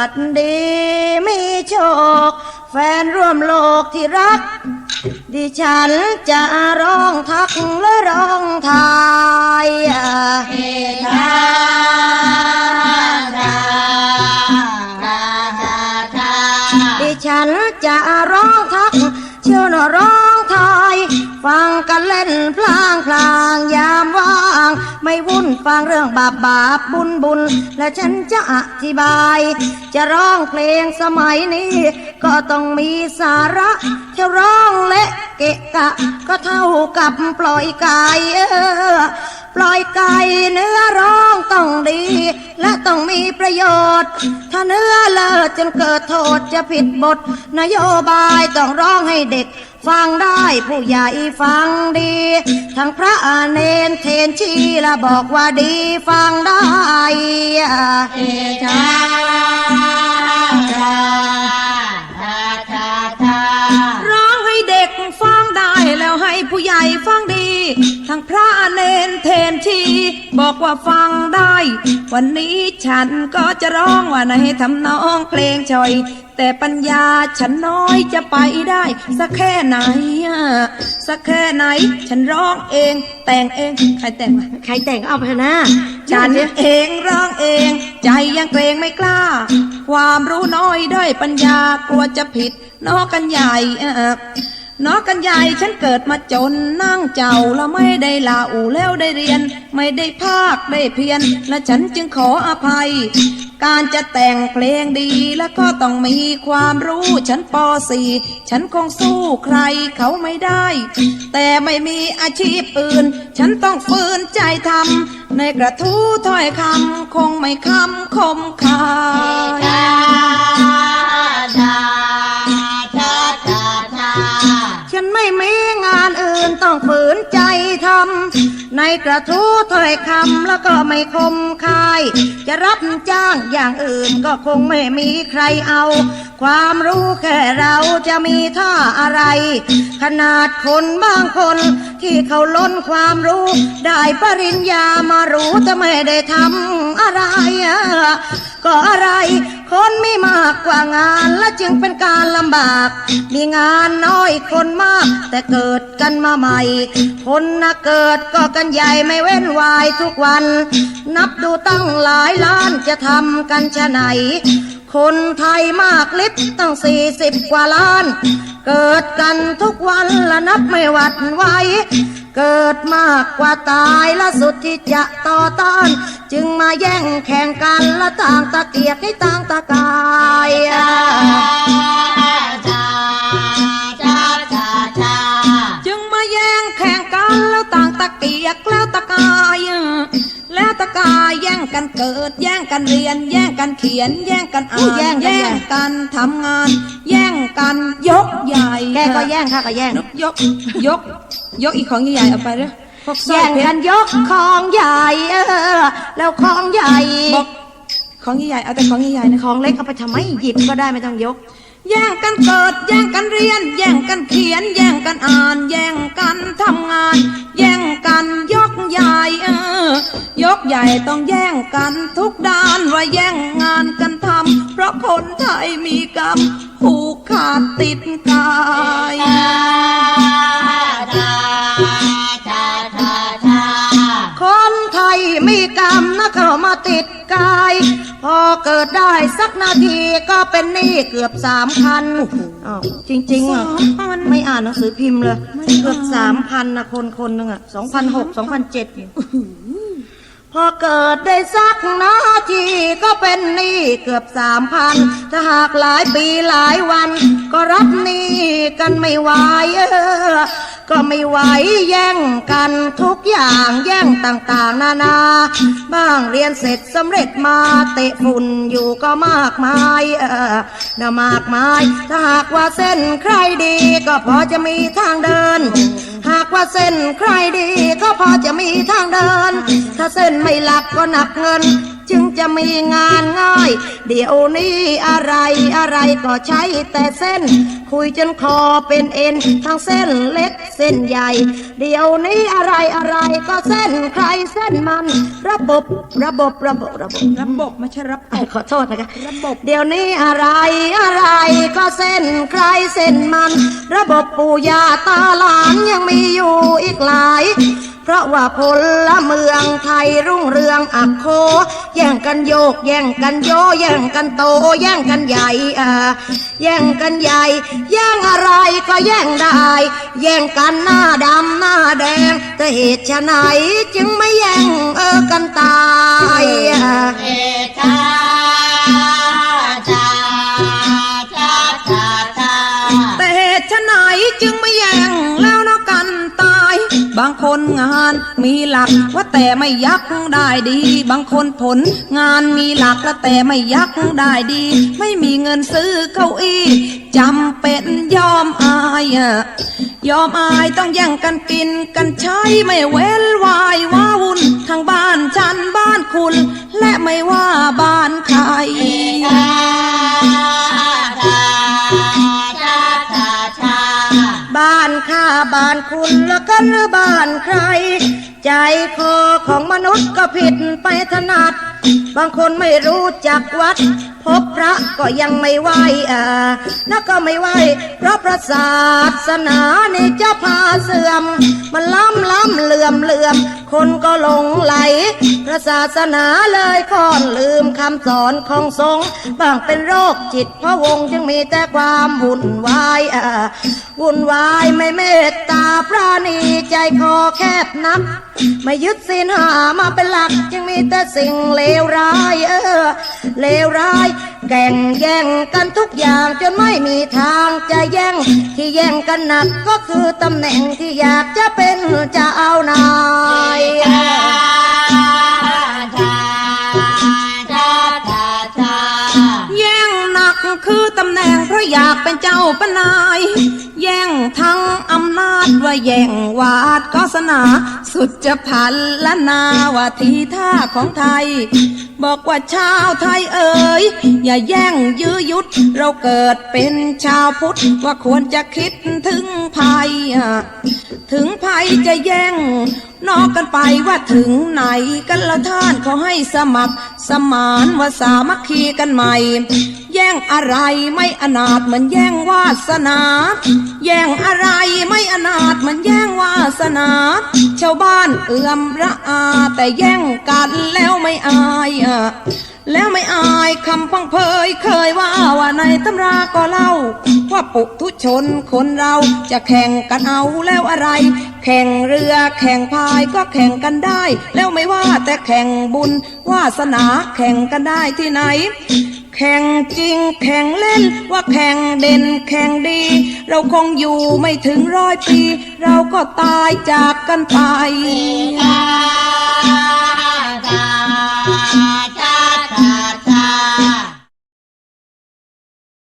วัสดีมีโชค แฟนร่วมโลกที่รัก ดิฉันจะร้องทักและร้องทาย ฟังเรื่องบาปบาปบุญบุญ และฉันจะอธิบาย จะร้องเพลงสมัยนี้ ก็ต้องมีสาระจะร้องเละเกะกะ ก็เท่ากับปล่อยกายเออ ปล่อยไก่เนื้อร้องต้องดี และต้องมีประโยชน์ ถ้าเนื้อเลิศจนเกิดโทษจะผิดบท นโยบายต้องร้องให้เด็ก ฟังได้ผู้ใหญ่ฟังดี ทั้งพระอาเนนเทนชีละบอกว่าดีฟังได้เอชา ให้ผู้ใหญ่ฟังดี ทั้งพระเนนเทนชี บอกว่าฟังได้ วันนี้ฉันก็จะร้องว่าในทำนองเพลงชอย แต่ปัญญาฉันน้อยจะไปได้ สักแค่ไหนอะสักแค่ไหน ฉันร้องเอง แต่งเอง ใครแต่งวะ ใครแต่งเอาไปเถอะนะฉันเองร้องเอง ใจยังเกรงไม่กล้า ความรู้น้อยด้อยปัญญากลัวจะผิดนอกกันใหญ่เออ นอกกันใหญ่ฉันเกิดมาจนนั่งเจ้าแล้วไม่ได้ลาอูแล้วได้เรียน ไม่ได้ภาคได้เพียน และฉันจึงขออภัย การจะแต่งเพลงดีแล้วก็ต้องมีความรู้ฉันป .4 ฉันคงสู้ใครเขาไม่ได้ แต่ไม่มีอาชีพอื่น ฉันต้องฝืนใจทำในกระทู้ถ้อยคำคงไม่คำคมคายำในกระทู้ถ้อยคำแล้วก็ไม่คมคาย จะรับจ้างอย่างอื่นก็คงไม่มีใครเอา ความรู้แค่เราจะมีท่าอะไร ขนาดคนบางคน ที่เขาล้นความรู้ ได้ปริญญามารู้แต่ไม่ได้ทำอะไร ก็อะไรากกว่างานและจึงเป็นการลำบาก มีงานน้อยคนมาก แต่เกิดกันมาใหม่ คนนะเกิดก็กันใหญ่ไม่เว้นวายทุกวัน นับดูตั้งหลายล้านจะทำกันชะไหน คนไทยมากลิบตั้งสี่สิบกว่าล้าน เกิดกันทุกวันและนับไม่หวัดไหว เกิดมากกว่าตายและสุดที่จะต่อต้าน จึงมาแย่งแข่งกันและต่างตะเกียกให้ต่างตะกาย กันเกิด แย่งกันเรียน แย่งกันเขียน แย่งกันอ่านแย่งกันแย่งกันทำงาน แย่งกันยกใหญ่แกก็แย่งข้าก็แย่ง ยกยก ยกอีกของใหญ่ๆเอาไปเด้อพวกสร้อแย่งเพชรกันยกของใหญ่เออแล้วของใหญ่ บอกของใหญ่ๆเอาแต่ของใหญ่ๆนะ ของเล็กเอาไปทำไมหยิบก็ได้ไม่ต้องยก แย่งกันเกิด แย่งกันเรียน แย่งกันเขียน แย่งกันอ่าน แย่งกันทำงาน แย่งกันยกใหญ่เออยกใหญ่ต้องแย่งกันทุกด้านว่าแย่งงานกันทำเพราะคนไทยมีกรรมผูกขาดติดกายคน พอเกิดได้สักนาทีก็เป็นหนี้เกือบสามพันอ้าวจริงๆอะสามพันไม่อ่านหนังสือพิมพ์เลยไม่เกือบอ่านสามพันนะคนคนหนึงอะสองพันหกสองพันเจ็ดพอเกิดได้สักนาทีก็เป็นหนี้เกือบสามพันถ้าหากหลายปีหลายวัน ก็รับหนี้กันไม่ไหวเออ ก็ไม่ไหวแย่งกันทุกอย่างแย่งต่างๆ นานา บ้างเรียนเสร็จสำเร็จมาเตะฝุ่นอยู่ก็มากมายเออน่ามากมาย ถ้าหากว่าเส้นใครดี ก็พอจะมีทางเดิน หากว่าเส้นใครดี พอจะมีทางเดิน ถ้าเส้นไม่หลักก็หนักเงิน จึงจะมีงานง่าย เดี๋ยวนี้อะไรอะไรก็ใช้แต่เส้น คุยจนคอเป็นเอ็น ทั้งเส้นเล็กเส้นใหญ่ เดี๋ยวนี้อะไรอะไรก็เส้นใครเส้นมัน ระบบระบบระบบระบบระบบไม่ใช่ระบบอะขอโทษนะคะระบบเดี๋ยวนี้อะไรอะไรก็เส้นใครเส้นมัน ระบบปู่ย่าตาหลานยังมีอยู่อีกหลาย เพราะว่าพลเมืองไทยรุ่งเรืองอักโค แย่งกันโยก แย่งกันโย แย่งกันโต แย่งกันใหญ่อ่าแย่งกันใหญ่ แย่งอะไรก็แย่งได้ แย่งกันหน้าดำหน้าแดง แต่เหตุไฉนจึงไม่แย่งเออกันตายอะแต่ คนงานมีหลักว่าแต่ไม่ยักได้ดี บางคนผลงานมีหลักแล้วแต่ไม่ยักได้ดี ไม่มีเงินซื้อเก้าอี้จำเป็นยอมอายอะยอมอายต้องแย่งกันกินกันใช้ไม่เว้นวายว้าว คุณละกันหรือบ้านใคร ใจคอของมนุษย์ก็ผิดไปถนัด บางคนไม่รู้จักวัด พบพระก็ยังไม่ไหวอ่านะก็ไม่ไหวเพราะพระศาสนานี่จะพาเสื่อม มันล้ำล้ำเหลื่อมเหลื่อมคนก็หลงไหล พระศาสนาเลยค่อนลืมคำสอนของทรงฆ์บางเป็นโรคจิตพระวงจึงมีแต่ความวุ่นวายอ่าวุ่นวายไม่เมตตาปราณีใจคอแคบนัก ไม่ยึดศีลหามาเป็นหลัก จึงมีแต่สิ่งเลวร้าย เออเลวร้าย แก่งแย่งกันทุกอย่างจนไม่มีทางจะแย่ง ที่แย่งกันหนักก็คือตำแหน่งที่อยากจะเป็นจะเอานายแย่งหนักคือตำแหน่งเพราะอยากเป็นเจ้าปนายแย่งทั้งอำนาจว่าแย่งวาดก็สนา สุดจะพันละนาว่าทีท่าของไทย บอกว่าชาวไทยเอ๋ยอย่าแย่งยื้อยุด เราเกิดเป็นชาวพุทธว่าควรจะคิดถึงภัย ถึงภัยจะแย่ง นอกกันไปว่าถึงไหนกันละท่านเขาให้สมัคร สมานว่าสามัคคีกันใหม่ แย่งอะไรไม่อนาถเหมือนแย่งวาสนาแย่งอะไรไม่อนาถมือนแย่งวาสนา ชาวบ้านเอื่อมระอา แต่แย่งกันแล้วไม่อายอะแล้วไม่อายคำพังเพยเคยว่าว่าในตำราก็เล่า ว่าปุถุชนคนเราจะแข่งกันเอาแล้วอะไร แข่งเรือแข่งพายก็แข่งกันได้ แล้วไม่ว่าแต่แข่งบุญวาสนาแข่งกันได้ที่ไหน แข่งจริงแข่งเล่นว่าแข่งเด่นแข่งดี เราคงอยู่ไม่ถึงร้อยปี เราก็ตายจากกันไป